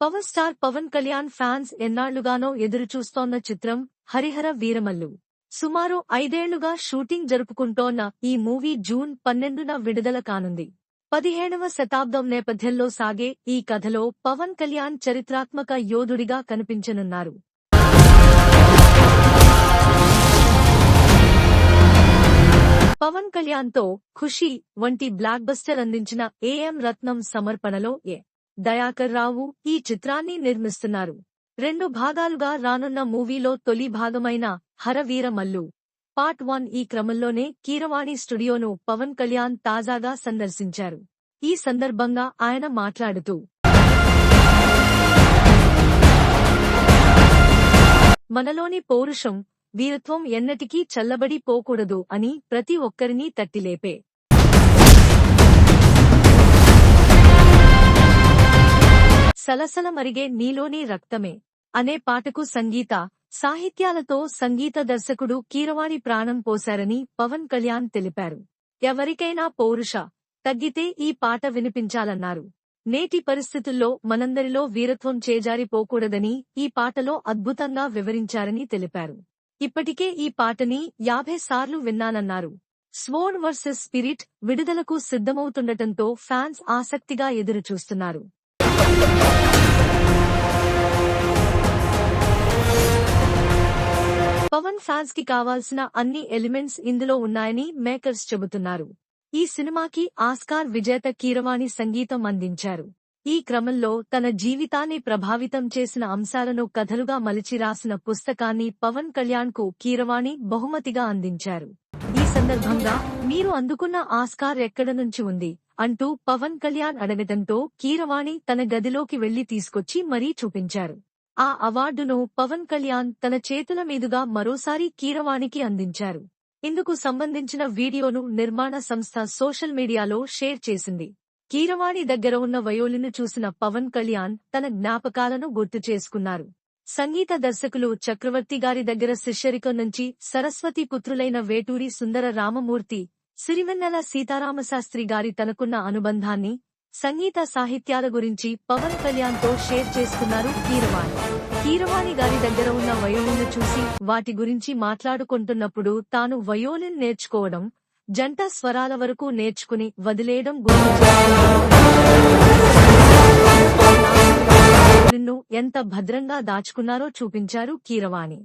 Power star Pawan Kalyan fans ఎన్నాళ్ళుగానో ఎదురుచూస్తోన్న చిత్రం హరిహర వీరమల్లు. సుమారు ఐదేళ్ళుగా షూటింగ్ జరుపుకుంటోన్న ఈ మూవీ జూన్ పన్నెండున విడుదల కానుంది. పదిహేడవ శతాబ్దం నేపథ్యంలో సాగే ఈ కథలో పవన్ కళ్యాణ్ చరిత్రాత్మక యోధుడిగా కనిపించనున్నారు. పవన్ కళ్యాణ్తో వంటి బ్లాక్ బస్టర్ అందించిన ఏఎం రత్నం సమర్పణలో ఏ దయాకర్ రావు ఈ చిత్రాన్ని నిర్మిస్తున్నారు. రెండు భాగాలుగా రానున్న మూవీలో తొలి భాగమైన హరవీర మల్లు. పార్ట్ వన్ ఈ క్రమంలోనే కీరవాణి స్టూడియోను పవన్ కళ్యాణ్ తాజాగా సందర్శించారు. ఈ సందర్భంగా ఆయన మాట్లాడుతూ మనలోని పౌరుషం వీరత్వం ఎన్నటికీ చల్లబడి పోకూడదు అని ప్రతి ఒక్కరినీ తట్టిలేపే. సలసల మరిగే నీలోని రక్తమే అనే పాటకు సంగీత సాహిత్యాలతో సంగీత దర్శకుడు కీరవాణి ప్రాణం పోశారని పవన్ కళ్యాణ్ తెలిపారు. ఎవరికైనా పౌరుష తగ్గితే ఈ పాట వినిపించాలన్నారు. నేటి పరిస్థితుల్లో మనందరిలో వీరత్వం చేజారిపోకూడదని ఈ పాటలో అద్భుతంగా వివరించారని తెలిపారు. ఇప్పటికే ఈ పాటని యాభై సార్లు విన్నానన్నారు. స్వోన్ వర్సెస్ స్పిరిట్ విడుదలకు సిద్ధమవుతుండటంతో ఫ్యాన్స్ ఆసక్తిగా ఎదురుచూస్తున్నారు. పవన్ ఫ్యాన్స్కి కావాల్సిన అన్ని ఎలిమెంట్స్ ఇందులో ఉన్నాయని మేకర్స్ చెబుతున్నారు. ఈ సినిమాకి ఆస్కార్ విజేత కీరవాణి సంగీతం అందించారు. ఈ క్రమంలో తన జీవితాన్ని ప్రభావితం చేసిన అంశాలను కథలుగా మలిచి రాసిన పుస్తకాన్ని పవన్ కళ్యాణ్కు కీరవాణి బహుమతిగా అందించారు. సందర్భంగా మీరు అందుకున్న ఆస్కార్ ఎక్కడ నుంచి ఉంది? అంటూ పవన్ కళ్యాణ్ అడగటంతో కీరవాణి తన గదిలోకి వెళ్ళి తీసుకొచ్చి మరీ చూపించారు. ఆ అవార్డును పవన్ కళ్యాణ్ తన చేతుల మీదుగా మరోసారి కీరవాణికి అందించారు. ఇందుకు సంబంధించిన వీడియోను నిర్మాణ సంస్థ సోషల్ మీడియాలో షేర్ చేసింది. కీరవాణి దగ్గర ఉన్న వయోలిను చూసిన పవన్ కళ్యాణ్ తన జ్ఞాపకాలను గుర్తు చేసుకున్నారు. సంగీత దర్శకులు చక్రవర్తి గారి దగ్గర శిష్యరికం నుంచి సరస్వతి పుత్రులైన వేటూరి సుందర రామమూర్తి సిరివెన్నెల సీతారామశాస్త్రి గారి తనకున్న అనుబంధాన్ని సంగీత సాహిత్యాల గురించి పవన్ కళ్యాణ్తో షేర్ చేసుకున్నారు కీరవాణి. కీరవాణి గారి దగ్గర ఉన్న వయోలిన్ చూసి వాటి గురించి మాట్లాడుకుంటున్నప్పుడు తాను వయోలిన్ నేర్చుకోవడం జంట స్వరాల వరకు నేర్చుకుని వదిలేయడం గురించి గుర్తు ఎంత భద్రంగా దాచుకున్నారో చూపించారు కీరవాణి.